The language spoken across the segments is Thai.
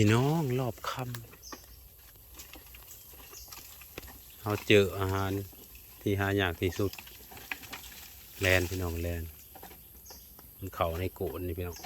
พี่น้องรอบคำเราเจออาหารที่หายากที่สุด แลนพี่น้องแลนมันเข่าในโกนนี่พี่น้อง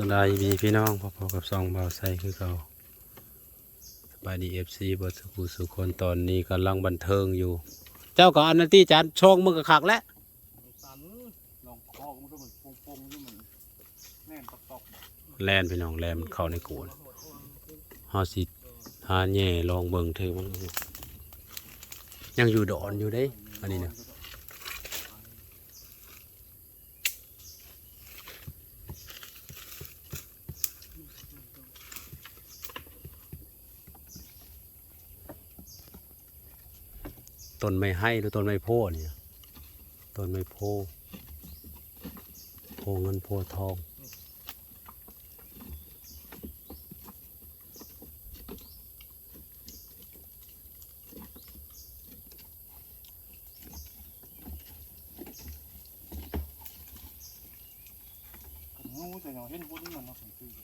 สลายมีพี่น้องพอๆกับซองเบาใส่คือเขาสบายดีเอฟซีบสุขุสุคนตอนนี้กำลังบันเทิงอยู่ เจ้าก็อันนั้นที่จานช่องมึงก็ขักแล้ว ตันลองคอมันก็เหมือนปงๆที่มันแน่นตอก แลนพี่น้องแลนมันเข้าในโกนเฮาสิหาแหน่ลองเบิ่งเธอมันยังอยู่ดอนอยู่เด้อันนี้นะต้นไม้ให้หรือต้นไม้โพเนี่ยต้นไม้โพโพเงินโพทอง ๆงูแต่เราเห็นบุญมันเราสังเกต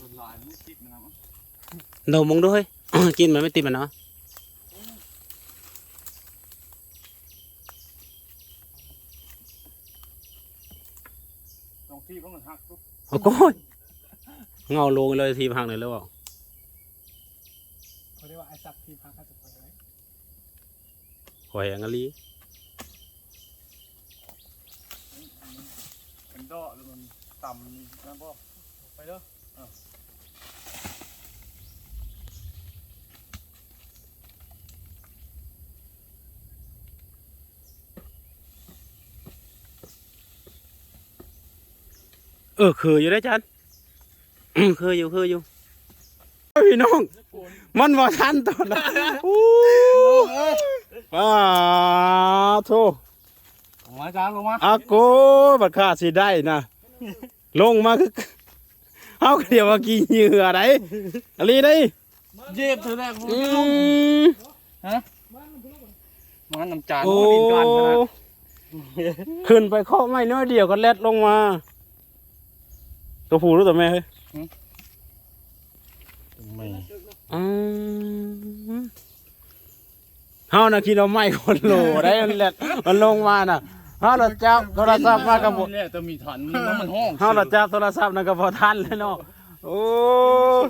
มันลายมันคิดนะมั้ง เดามองด้วย กินมันไม่ติดมันเนาะ ลองที่เพราะมันหักปุ๊บ โอ้โหยเงาลงเลยทีพังเลยแล้วบอกเขาเรียกว่าไอ้สักที่พักเขาจะไปไหนหอยอังกะลีเป็นดอกแล้วมันต่ำนี่นะพ่อไปเด้อ เออคืออยู่ได้จันคืออยู่คืออยู่พี่น้อง มันบ่ทันตอนนั้นอู้ป้าโธ่ลงมาจ้าลงมาอาโกบัดค่าสิได้นะลงมาคือเฮาก็เดี๋ยวว่ากินเหยื่ออะไรอะไรได้เย็บเธอแรกอืมมันน้ำจานโอ้มันดินกันขนาดขึ้นไปเคาะไม้น้อยเดียวก็แลดลงมา ตัวผู้หรือตัวแม่เฮ้ยไม่อืมเฮาน่ะคิดเอาไม้คนโหลได้มันแลดมันลงมาน่ะเฮาน่ะจับโทรศัพท์มากับบ่เนี่ยจะมีถันแล้วมันห้องเฮาน่ะจับโทรศัพท์นั่นก็บ่ทันเลยเนาะโอ้ย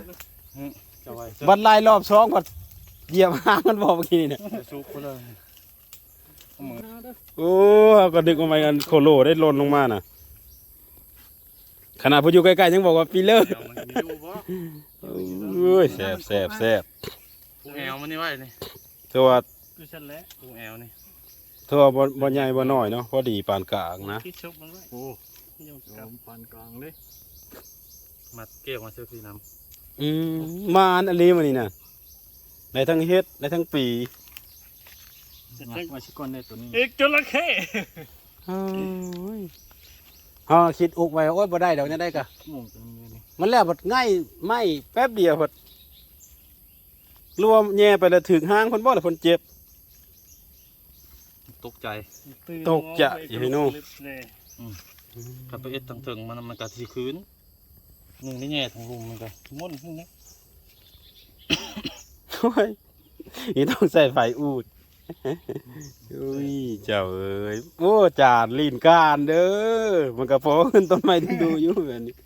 จะไว้บัดไล่รอบสองบัดเหยียบหางมันบ่เมื่อกี้นี่เนี่ยจะซุกก็เลยมือโอ้เฮาก็ดึกออกมากันโคโลได้หล่นลงมาน่ะ ขนาดผู้อยู่ใกล้ๆยังบอกว่าปีเลอร์เดี๋ยวมันมีอยู่ปะโอ้ยแซ่บแซ่บแซ่บปูแอลมันนี่ไว้นี่แต่ว่ากูฉันแล้วปูแอลนี่เธอว่าบ่บ่ใหญ่บ่น้อยเนาะพอดีปานกลางนะคิดชุบมันไว้โอ้ยงกับปานกลางเลยมาเกี่ยวมาเสื้อสีน้อืมมาอันอันนี้มานี่น่ะในทั้งเฮ็ดในทั้งปีำจะมาชิกอนในตัวนี้เอกจระเข้โอ้ย เฮาคิดอุกไว้โอ้ยบ่ได้ดอกเนี่ยได้กะงงตัวนี้นี่มันแล้วบัดง่ายไม่แป๊บเดียวบัดรวมแย่ไปแล้วถึงห้างเพิ่นบ่ล่ะเพิ่นเจ็บ ตกใจตกใจอย่าให้นู่ถ้าไปเอ็ดทั้งถึงมันมันกะทีคืนหนึ่งนี่แง่ทางลุมมันก็มุ่นพวกนี้ โอ้ยนี่ต้องใส่ไฟอูด อุ้ยเจ้าเอ้ยโอ้จานลีนการเด้อมันก็พอขึ้นต้นไม้ที่ดูอยู่แบบนี้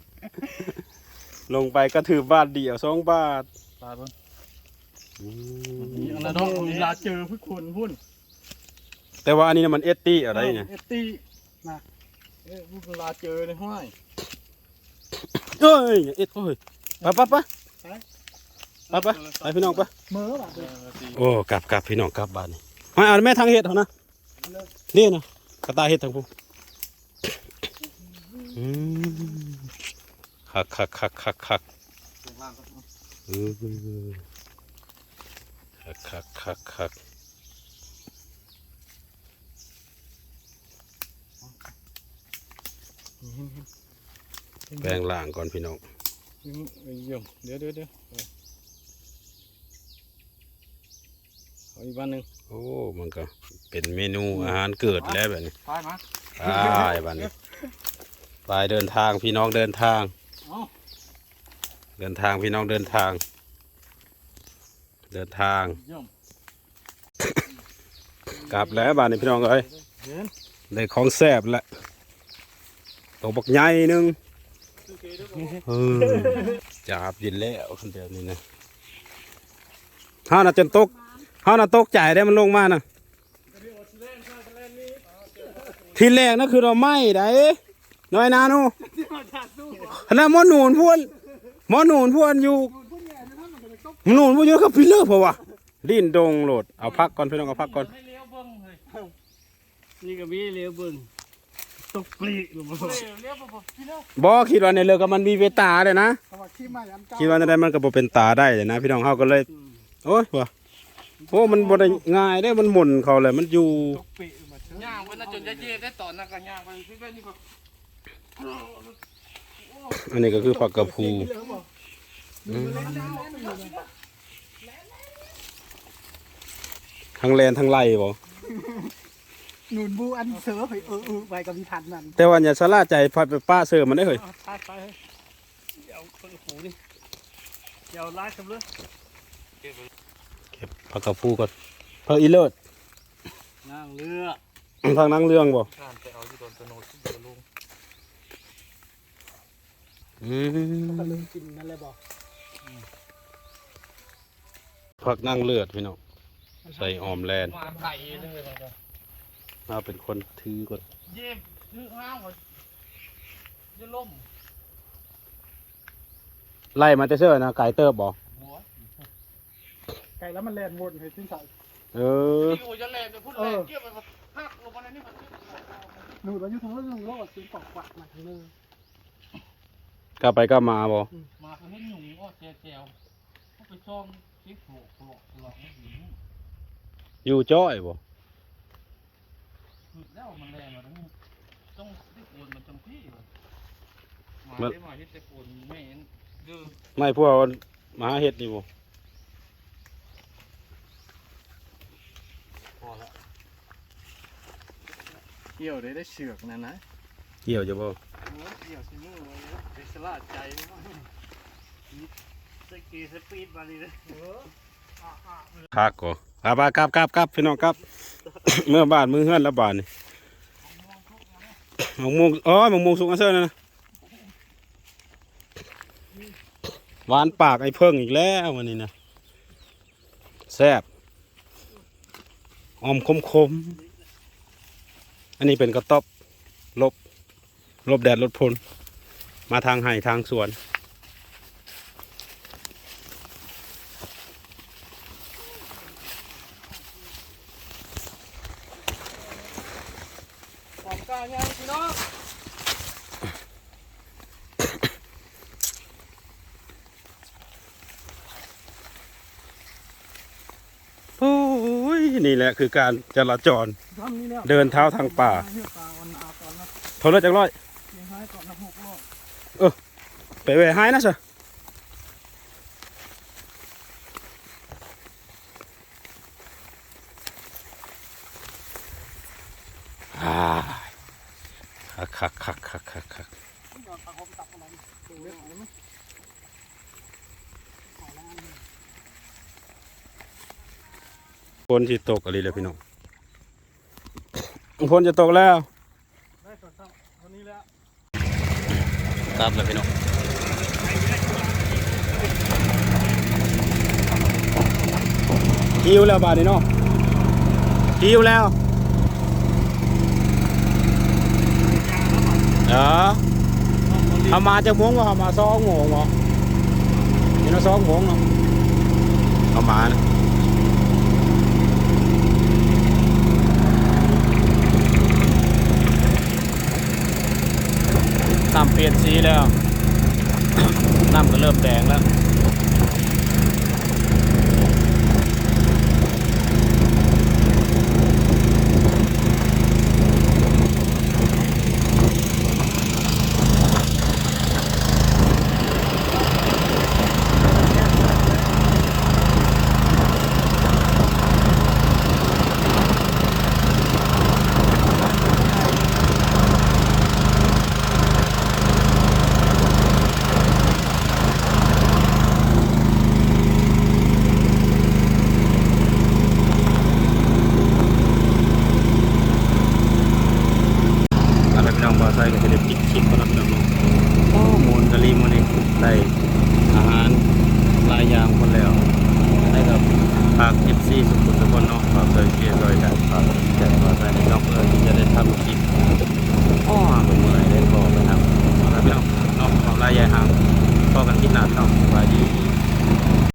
ลงไปก็ถือบาทเดียวสองบาทตายบนอืนี่มอันนั้นต้องเวลาเจอผู้คนพุ่นแต่ว่าอันนี้น่ะมันเอตตี้อะไรเนี่ยเอตี้นะเอ้ผู้เวลาเจอในห้วยเอ้ยอย่าเอ็ดโอ้ยไปไปไปไปไปไปพี่น้องไปเมื่อป่ะโอ้กลับกลับพี่น้องกลับบ้านนี่ มาเอาแม่ทางเห็ดเขานะนี่นะกระตายเห็ดทางผู้อืมคักคักคักคักคักอือคักคักคักคักแปลงล่างก่อนพี่น้องเยี่ยมเดี๋ยวเดี๋ยวเดี๋ยวเอาอีกวันหนึ่งโอ้ มันก็เป็นเมนูอาหารเกิดแล้วแบบนี้ไปมาไปบ้านนี้ไปไปเดินทางพี่น้องเดินทางเอ้าเดินทางพี่น้องเดินทาง เดินทางย่อมกลับแล้วบ้านนี้พี่น้องเอ้ยเห็นได้ของแซ่บแล้วตัวบักใหญ่หนึงเออจับยินแล้วคนเดียวนี่นะเฮาน่ะจนตก เฮาน่ะตกใจได้มันลงมาน่ะ ทีแรกนั่นคือเราไหม้ได้น้อยนานูขณะหมอหนูนพวนหมอหนูนพวนอยู่หมอหนูนพวนอยู่กับพี่เลิกเพราะว่าลิ้นดงโหลดเอาพักก่อนพี่น้องเอาพักก่อนให้เลี้ยวเบิ้งเลยนี่ก็มีเลี้ยวเบิ่งตกปลีกลงมาเลี้ยวเลี้ยวบ่บ่พี่น้องบอคิดว่าในเรือก็มันมีเวตาเลยนะเขาว่าขี้มายันเก้าคิดว่าในได้มันก็บ่เป็นตาได้เลยนะ พี่น้องเฮาก็เลย โอ้ยว่ะ โอ้มันบ่ได้ง่ายได้มันหมุนเขาเลยมันอยู่ตกปลีกมาเถอะย่างไปนะจนจะเย็บได้ตอนนั้นก็ย่างไปพี่เว้นนี่ก็อันนี้ก็คือผักกระพูทั้งแลนทั้งไล่บ่หนุนบูอันเสือไปเออเออไปกับมีพันนั่นแต่ว่าอย่าชะล่าใจพัดไปป้าเสิร์ฟมันได้เฮ้ยไปไปเดี๋ยวคนหูดิเดี๋ยวไล่กันเลยเก็บ ผักกระพูก่อนเพิ่อีเลิศนั่งเรือทางนั่งเรื่องบ่ข้ามไปเอาที่โดนตะโนดที่เดือลุงอืก็มลืมกินนั่นเลยบอกผักนั่งเลือดพี่น้องใส่ออมแลนมาไก่เลยมันก็มาเป็นคนถือก่อนเย็บซื้อห้าวก็จะล่มไล่มาแต่เสื้อนะไก่เติบบ่หัว ไก่แล้วมันแล่นวนให้สิ้นใส่เออที่กูจะแลไปพูดแลเกี่ยวไปหักลงมาในนี่มันหนูเราอยู่ทางนั้นหนูรอดซื้อปอกกวักมาทีนึงกลับไปก็มาบ่มาเขาเห็นหนุ่มก็แจวแจวเขาไปช่องซิกโผล่โผล่โผล่ไม่ดีอยู่จ้อยบ่คือแล้วมันแรงมาทั้งต้องที่โกนมันจำพี่มาได้มาที่แต่โกนไม่เห็นดื้อไม่พวกมหาเฮ็ดนี่บ่ พอแล้ว เกี่ยวได้ได้เชือกนั่นนะเกี่ยวจะบ่เกี่ยวสิมือเลยไปสลาดใจสกีสปีดมาเลยคักก็กลับมากลับกลับกลับพี่น้องกลับเมื่อบ้านมือเฮือนแล้วบ้านนี่มะม่วงอ๋อมะม่วงสุกอันเซ่นะนะหวานปากไอ้เพิ่งอีกแล้ววันนี้นะแซ่บออมคมคมๆ อันนี้เป็นกระต๊อบลบลบแดดลดพลมาทางไห่ทางสวน ของกลางยังพี่น้องโอ้ยนี่แหละคือการจราจร ทำนี่แล้วเดินเท้าทางป่าปลาวันอาก่อนนะเท่าไรจักร้อยเลี้ยงให้ก่อนนะหกรอบไปแหวหายนะสะอ่าคักคักคักคักคักยอดปลาคมตับอะไรดูเล็กหน่อยมั้ยฝนที่ตกอะไรเลยพี่น้อง ฝนจะตกแล้วได้ก่อนครับวันนี้แล้วกลับแล้วพี่น้องหิวแล้วบาดนี้เนาะหิวแล้วเออเอามาจากโมงวะเอามาสองโมงวะนี่เนาะสองโมงเนาะเอามานะ น้ำเปลี่ยนสีแล้ว น้ำก็เริ่มแดงแล้ว